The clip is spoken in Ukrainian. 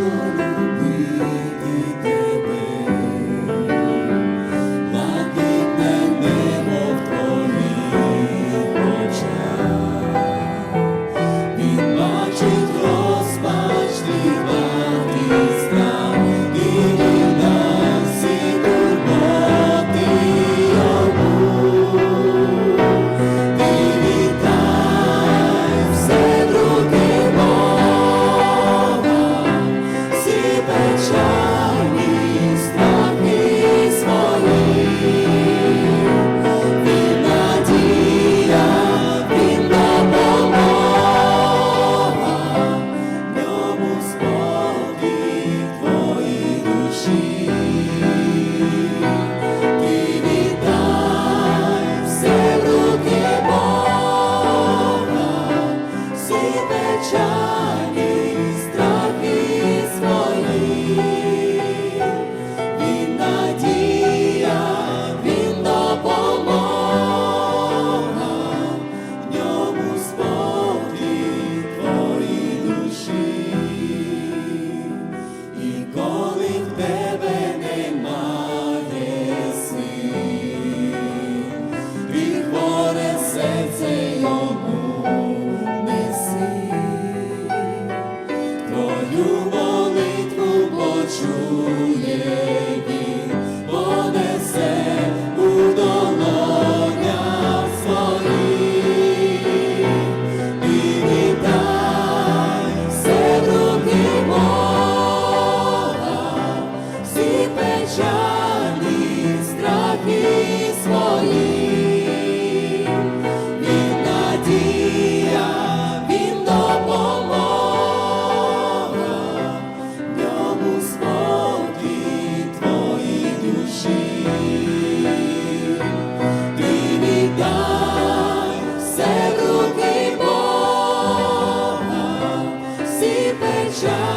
morning. страхи свої, він надій. Твоє. shine.